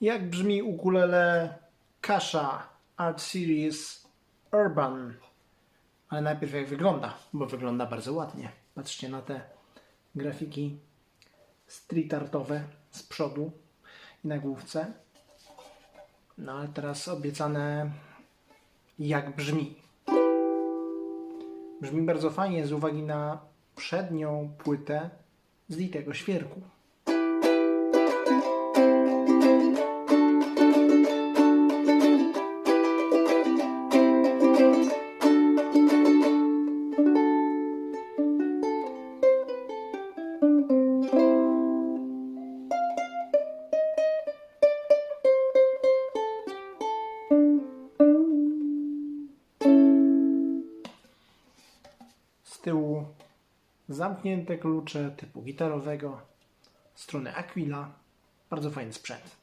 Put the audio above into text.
Jak brzmi ukulele Kasha Art Series Urban? Ale najpierw jak wygląda, bo wygląda bardzo ładnie. Patrzcie na te grafiki street artowe z przodu i na główce. No ale teraz obiecane jak brzmi. Brzmi bardzo fajnie z uwagi na przednią płytę z litego świerku. Tyłu zamknięte klucze typu gitarowego, strony Aquila. Bardzo fajny sprzęt.